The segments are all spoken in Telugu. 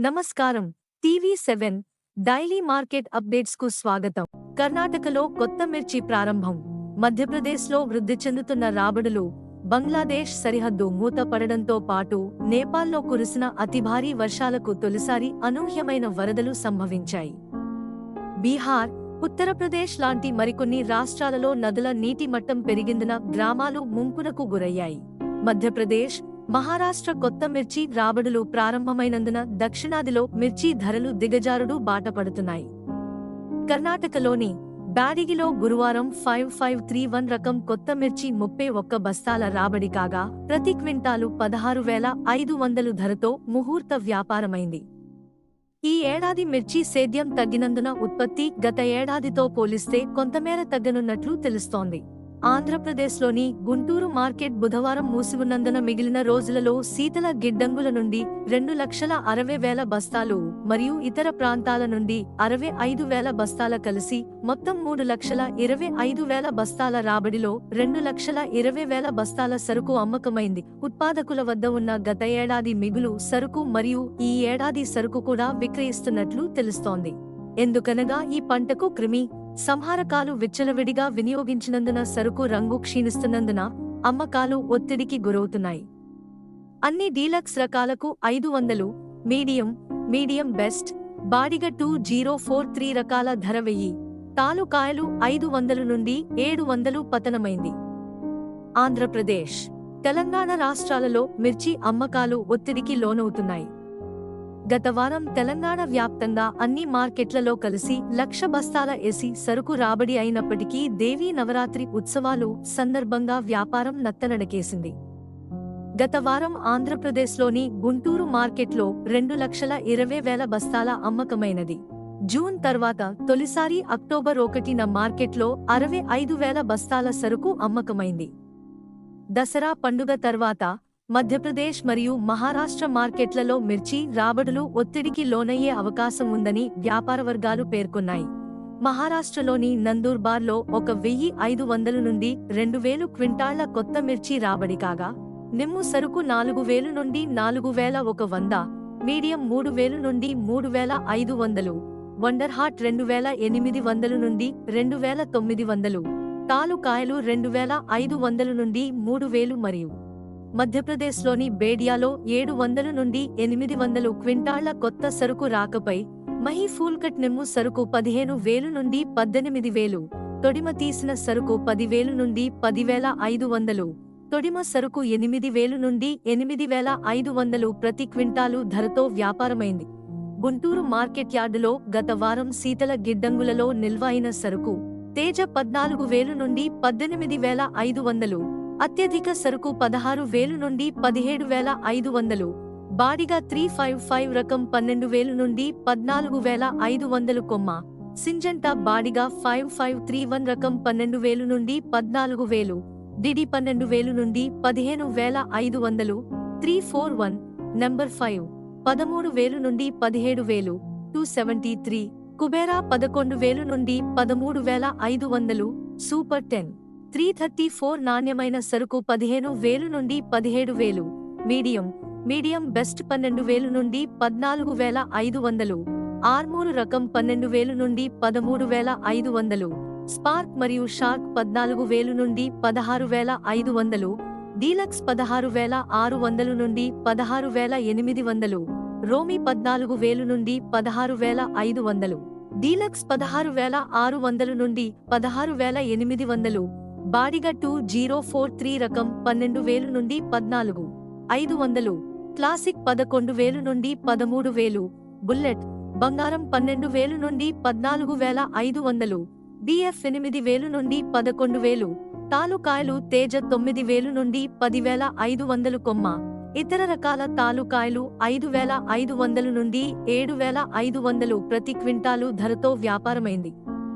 నమస్కారం. టీవీ సెవెన్ డైలీ మార్కెట్ అప్డేట్స్కు స్వాగతం. కర్ణాటకలో కొత్త మిర్చి ప్రారంభం. మధ్యప్రదేశ్లో వృద్ధి చెందుతున్న రాబడులు బంగ్లాదేశ్ సరిహద్దు మూత పడడంతో పాటు నేపాల్లో కురిసిన అతి భారీ వర్షాలకు తొలిసారి అనూహ్యమైన వరదలు సంభవించాయి. బీహార్ ఉత్తరప్రదేశ్ లాంటి మరికొన్ని రాష్ట్రాలలో నదుల నీటి మట్టం పెరిగిందిన గ్రామాలు ముంపునకు గురయ్యాయి. మధ్యప్రదేశ్ మహారాష్ట్ర కొత్త మిర్చి రాబడులు ప్రారంభమైనందున దక్షిణాదిలో మిర్చి ధరలు దిగజారుడు బాటపడుతున్నాయి కర్ణాటకలోని బ్యాడిగిలో గురువారం ఫైవ్ ఫైవ్ త్రీ వన్ రకం కొత్త మిర్చి ముప్పై ఒక్క బస్తాల రాబడి కాగా ప్రతి క్వింటాలు పదహారు వేల ఐదు వందలు ధరతో ముహూర్త వ్యాపారమైంది. ఈ ఏడాది మిర్చి సేద్యం తగ్గినందున ఉత్పత్తి గత ఏడాదితో పోలిస్తే కొంతమేర తగ్గనున్నట్లు తెలుస్తోంది. ఆంధ్రప్రదేశ్లోని గుంటూరు మార్కెట్ బుధవారం మూసివున్నందున మిగిలిన రోజులలో శీతల గిడ్డంగుల నుండి రెండు లక్షల అరవై వేల బస్తాలు మరియు ఇతర ప్రాంతాల నుండి అరవై ఐదు వేల బస్తాల కలిసి మొత్తం మూడు లక్షల ఇరవై ఐదు వేల బస్తాల రాబడిలో రెండు లక్షల ఇరవై వేల బస్తాల సరుకు అమ్మకమైంది. ఉత్పాదకుల వద్ద ఉన్న గత ఏడాది మిగులు సరుకు మరియు ఈ ఏడాది సరుకు కూడా విక్రయిస్తున్నట్లు తెలుస్తోంది. ఎందుకనగా ఈ పంటకు క్రిమి సంహారకాలు విచ్చలవిడిగా వినియోగించినందున సరుకు రంగు క్షీణిస్తున్నందున అమ్మకాలు ఒత్తిడికి గురవుతున్నాయి. అన్ని డీలక్స్ రకాలకు ఐదు వందలు medium medium best Badiga two zero four three రకాల ధర వెయ్యి తాలుకాయలు ఐదు వందలు నుండి ఏడు వందలు పతనమైంది. ఆంధ్రప్రదేశ్ తెలంగాణ రాష్ట్రాలలో మిర్చి అమ్మకాలు ఒత్తిడికి లోనవుతున్నాయి. గత వారం తెలంగాణ వ్యాప్తంగా అన్ని మార్కెట్లలో కలిసి లక్ష బస్తాల ఏసీ సరుకు రాబడి అయినప్పటికీ దేవీ నవరాత్రి ఉత్సవాలు సందర్భంగా వ్యాపారం నత్తనడకేసింది. గత వారం ఆంధ్రప్రదేశ్లోని గుంటూరు మార్కెట్లో రెండు లక్షల ఇరవై వేల బస్తాల అమ్మకమైనది. జూన్ తర్వాత తొలిసారి అక్టోబర్ ఒకటిన మార్కెట్లో అరవై ఐదు వేల బస్తాల సరుకు అమ్మకమైంది. దసరా పండుగ తర్వాత మధ్యప్రదేశ్ మరియు మహారాష్ట్ర మార్కెట్లలో మిర్చి రాబడులు ఒత్తిడికి లోనయ్యే అవకాశం ఉందని వ్యాపార వర్గాలు పేర్కొన్నాయి. మహారాష్ట్రలోని నందూర్బార్లో ఒక వెయ్యి ఐదు వందల నుండి రెండు వేలు క్వింటాళ్ళ కొత్త మిర్చి రాబడి కాగా నిమ్ము సరుకు నాలుగు వేలు నుండి నాలుగు వేల ఒక వంద మీడియం మూడు వేలు నుండి మూడు వేల ఐదు వందలు వండర్ హాట్ రెండు వేల ఎనిమిది వందలు నుండి రెండు వేల తొమ్మిది వందలు తాలుకాయలు రెండు వేల ఐదు వందలు నుండి మూడు వేలు మరియు మధ్యప్రదేశ్లోని బేడియాలో ఏడు వందల నుండి ఎనిమిది వందలు క్వింటాళ్ళ కొత్త సరుకు రాకపై మహి ఫూల్కట్ నిమ్ము సరుకు పదిహేను వేలు నుండి పద్దెనిమిది వేలు తొడిమ తీసిన సరుకు పదివేలు నుండి పదివేల ఐదు వందలు తొడిమ సరుకు ఎనిమిది వేలు నుండి ఎనిమిది వేల ఐదు వందలు ప్రతి క్వింటాలు ధరతో వ్యాపారమైంది. గుంటూరు మార్కెట్ యార్డులో గత వారం శీతల గిడ్డంగులలో నిల్వ అయిన సరుకు తేజ పద్నాలుగు వేలు నుండి పద్దెనిమిది వేల ఐదు వందలు అత్యధిక సరుకు పదహారు వేలు నుండి పదిహేడు వేల ఐదు వందలు. బాడిగా త్రీ ఫైవ్ ఫైవ్ రకం పన్నెండు వేలు నుండి పద్నాలుగు వేల ఐదు వందలు కొమ్మ. Syngenta Badiga five five three one రకం పన్నెండు వేలు నుండి పద్నాలుగు వేలు. డిడి పన్నెండు వేలు నుండి పదిహేను వేల ఐదు వందలు. Three four one number five పదమూడు వేలు నుండి పదిహేడు వేలు. టూ సెవెంటీ త్రీ కుబేరా పదకొండు వేలు నుండి పదమూడు వేల ఐదు వందలు. Super ten. Three thirty four నాణ్యమైన సరుకు పదిహేను వేలు నుండి పదిహేడు వేలు. మీడియం. మీడియం బెస్ట్ పన్నెండు వేలు నుండి పద్నాలుగు వేల ఐదు వందలు. ఆర్మూరు రకం పన్నెండు వేలు నుండి పదమూడు వేల ఐదు వందలు. స్పార్క్ మరియు షార్క్ పద్నాలుగు వేలు నుండి పదహారు వేల ఐదు వందలు. డీలక్స్ పదహారు వేల ఆరు వందలు నుండి పదహారు వేల ఎనిమిది వందలు. రోమి పద్నాలుగు వేలు నుండి పదహారు వేల ఐదు వందలు. డీలక్స్ పదహారు వేల ఆరు వందలు నుండి పదహారు వేల ఎనిమిది వందలు. Badiga two zero four three రకం పన్నెండు వేలు నుండి పద్నాలుగు ఐదు వందలు క్లాసిక్ పదకొండు వేలు నుండి పదమూడు వేలు బుల్లెట్ బంగారం పన్నెండు వేలు నుండి పద్నాలుగు వేల ఐదు వందలు డిఎఫ్ ఎనిమిది వేలు నుండి పదకొండు వేలు తాలుకాయలు తేజ తొమ్మిది వేలు నుండి పదివేల ఐదు వందలు కొమ్మ ఇతర రకాల తాలుకాయలు ఐదు వేల ఐదు వందలు నుండి ఏడు వేల ఐదు వందలు ప్రతి క్వింటాలు ధరతో వ్యాపారమైంది.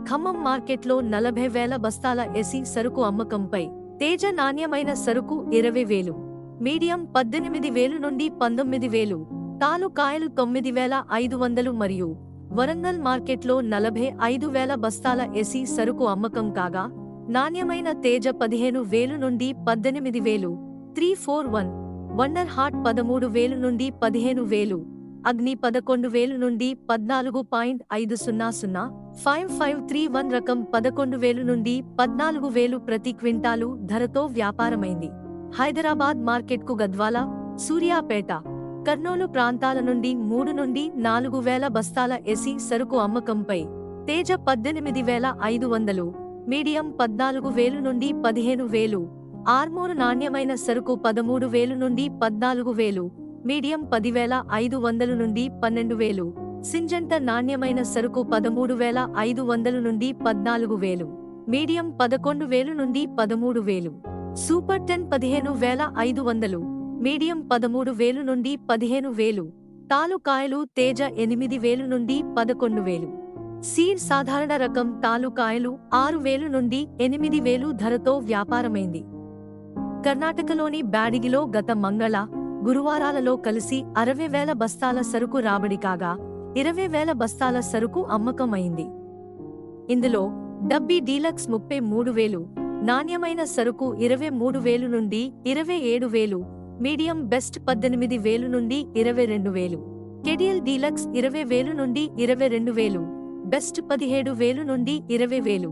ఖమ్మం మార్కెట్లో నలభై వేల బస్తాల ఎసి సరుకు అమ్మకంపై తేజ నాణ్యమైన సరుకు ఇరవై వేలు మీడియం పద్దెనిమిది వేలు నుండి పంతొమ్మిది వేలు తాలుకాయలు తొమ్మిది వేల ఐదు వందలు మరియు వరంగల్ మార్కెట్లో నలభై ఐదు వేల బస్తాల ఎసి సరుకు అమ్మకం కాగా నాణ్యమైన తేజ పదిహేను వేలు నుండి పద్దెనిమిది వేలు three four one wonder hot పదమూడు వేలు నుండి పదిహేను వేలు అగ్ని పదకొండు వేలు నుండి పద్నాలుగు పాయింట్ ఐదు సున్నా సున్నా ఫైవ్ ఫైవ్ త్రీ వన్ రకం పదకొండు వేలు నుండి పద్నాలుగు వేలు ప్రతి క్వింటాలు ధరతో వ్యాపారమైంది. హైదరాబాద్ మార్కెట్కు గద్వాల సూర్యాపేట కర్నూలు ప్రాంతాల నుండి మూడు నుండి నాలుగు వేల బస్తాల ఎసి సరుకు అమ్మకంపై తేజ పద్దెనిమిది వేల ఐదు వందలు మీడియం పద్నాలుగు వేలు నుండి పదిహేను వేలు ఆర్మూరు నాణ్యమైన సరుకు పదమూడు వేలు నుండి పద్నాలుగు వేలు మీడియం పదివేల ఐదు వందలు నుండి పన్నెండు వేలు. సింజంట నాణ్యమైన సరుకు పదమూడు వేల ఐదు వందలు నుండి పద్నాలుగు వేలు. మీడియం పదకొండు వేలు నుండి పదమూడు వేలు. సూపర్ టెన్ పదిహేను వేల ఐదు వందలు. మీడియం పదమూడు వేలు నుండి పదిహేను వేలు. తాలుకాయలు తేజ ఎనిమిది వేలు నుండి పదకొండు వేలు. సీడ్ సాధారణ రకం తాలుకాయలు ఆరు వేలు నుండి ఎనిమిది వేలు ధరతో వ్యాపారమైంది. కర్ణాటకలోని బ్యాడిగిలో గత మంగళ గురువారాలలో కలిసి అరవై వేల బస్తాల సరుకు రాబడి కాగా ఇరవై వేల బస్తాల సరుకు అమ్మకం అయింది ఇందులో డబ్బీ డీలక్స్ ముప్పై మూడు వేలు నాణ్యమైన సరుకు ఇరవై మూడు వేలు నుండి ఇరవై ఏడు వేలు మీడియం బెస్ట్ పద్దెనిమిది వేలు నుండి ఇరవై రెండు వేలు కెడియల్ డీలక్స్ ఇరవై వేలు నుండి ఇరవై రెండు వేలు బెస్ట్ పదిహేడు వేలు నుండి ఇరవై వేలు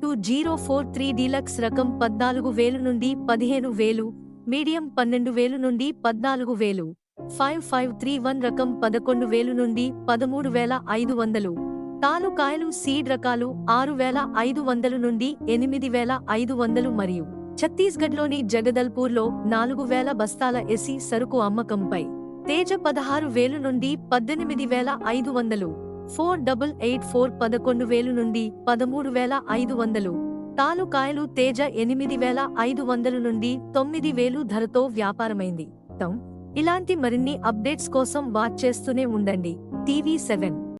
two zero four three deluxe రకం పద్నాలుగు వేలు నుండి పదిహేను వేలు మీడియం పన్నెండు వేలు నుండి పద్నాలుగు వేలు. ఫైవ్ ఫైవ్ త్రీ వన్ రకం పదకొండు వేలు నుండి పదమూడు వేల ఐదు వందలు. తాలుకాయలు సీడ్ రకాలు ఆరు వేల ఐదు వందలు నుండి ఎనిమిది వేల ఐదు వందలు మరియు ఛత్తీస్గఢ్లోని జగదల్పూర్లో నాలుగు వేల బస్తాల ఎసి సరుకు అమ్మకంపై తేజ పదహారు వేలు నుండి పద్దెనిమిది వేల ఐదు వందలు. ఫోర్ డబుల్ ఎయిట్ ఫోర్ పదకొండు వేలు నుండి పదమూడు వేల ఐదు వందలు. తాలుకాయలు తేజ ఎనిమిది వేల ఐదు వందలు నుండి తొమ్మిది వేలు ధరతో వ్యాపారమైంది. తమ్ ఇలాంటి మరిన్ని అప్డేట్స్ కోసం వాచ్ చేస్తూనే ఉండండి. TV seven.